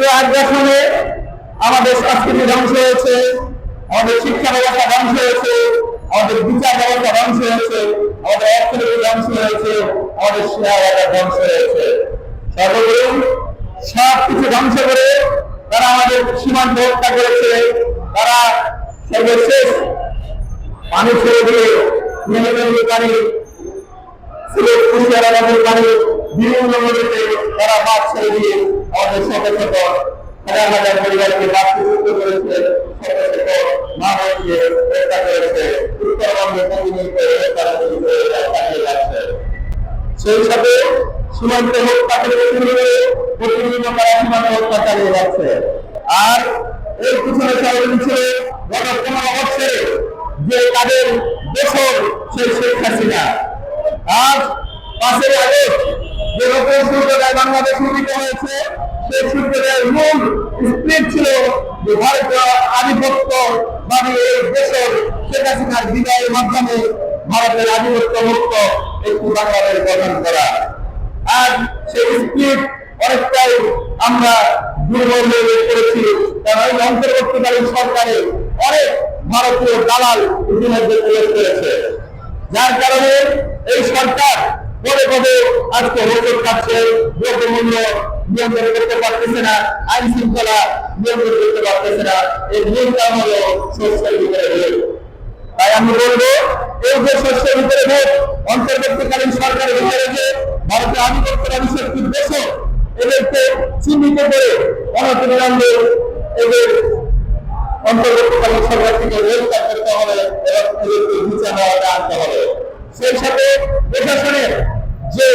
আগ্রাসনে আমাদের সংস্কৃতি ধ্বংস হয়েছে, আমাদের শিক্ষা ব্যবস্থা ধ্বংস হয়েছে, আমাদের বিচার ব্যবস্থা ধ্বংস হয়েছে, আমাদের অর্থনীতি ধ্বংস হয়েছে, আমাদের শেয়ার ধ্বংস হয়েছে। সর্বোপরি সব কিছু ধ্বংস করে তারা আমাদের সীমান্ত হত্যা করেছে। তারা সর্বশেষ পানি ছেড়ে দিয়ে পানি, সিলেট কুশিয়ারা নদীর পানি তারা মাছ ছেড়ে দিয়ে আমাদের শত শত পরিবারকে বাস্তুচ্যুত করেছে শত শত মা বোনকে হত্যা করেছে চালিয়ে যাচ্ছে। সেই সাথে সীমান্ত হত্যা থেকে শুরু করে প্রতিনিয়ত তারা সীমান্ত হত্যা চালিয়ে যাচ্ছে। আর এর পিছনে যে তাদের দেশর সেই শেখ হাসিনা। আজ পাশের আগে যে নতুন সূর্যোদয় বাংলাদেশ নির্মিত হয়েছে, সেই সূর্যোদয়ের মূল স্প্রিট ছিল যে ভারতীয় আধিপত্য মানে এই দেশের শেখ হাসিনার বিদায়ের মাধ্যমে ভারতের আধিপত্য মুক্ত একটি বাংলাদেশ গঠন করা। আর সেই স্পিড অনেকটাই আমরা দুর্বল হয়ে করেছি, কারণ এই অন্তর্বর্তীকালীন সরকারে অনেক ভারতীয় দালাল ইতিমধ্যে প্রয়োগ করেছে যার কারণে এই সরকার পদে পদে আজকে হোটেল খাচ্ছে দ্রব্যমূল্য নিয়ন্ত্রণ করতে পারতেছে না, আইন শৃঙ্খলা নিয়ন্ত্রণ করতে পারতেছে না মূল কারণ হলো শস্যের ভিতরে ভোট। তাই আমি বলব, এই যে শস্যের ভিতরে ভোট, অন্তর্বর্তীকালীন সরকারের ভিতরে যে ভারতের আধিপত্যবাদী শক্তির দেশ এদেরকে চিহ্নিত করে অনতিবিলম্বে এদের অন্তর্বর্তীকালীন সরকার থেকে গ্রেফতার করতে হবে এবং এদেরকে বিচার আনতে হবে। সেই সাথে প্রশাসনের যে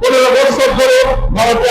পনেরো বছর ধরে ভারতের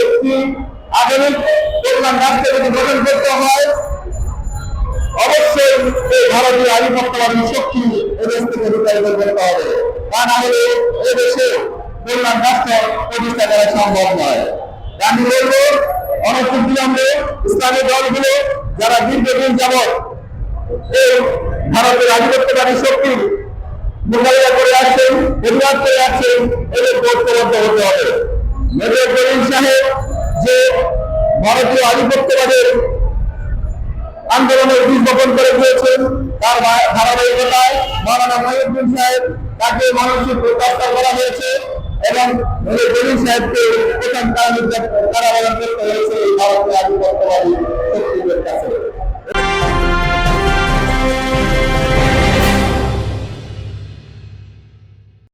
একটি আধুনিক শক্তি এদেশ থেকে রূপায়িত প্রতিষ্ঠা করা সম্ভব নয়। আমি বলব অনেক বিলম্বে ইসলামী দলগুলো যারা দীর্ঘদিন যাবৎ এই ভারতের আধিপত্যবাদী শক্তির মোকাবিলা করে আসছেন প্রতিবাদ করে আসছেন এদের ঐক্যবদ্ধ হতে হবে। মেজর করিম সাহেব যে ভারতীয় আধিপত্যবাদের আন্দোলনের বীজ বপন করে দিয়েছেন, তার ধারাবাহিকতায় মৌলানা মহিউদ্দিন সাহেব তাকে মানসিক প্রত্যাখ্যান করা হয়েছে এবং মেজর করিম সাহেবকে প্রধান কারাগার কারাবরণ করতে হয়েছে এই ভারতীয় আধিপত্যবাদী শক্তিদের কাছে।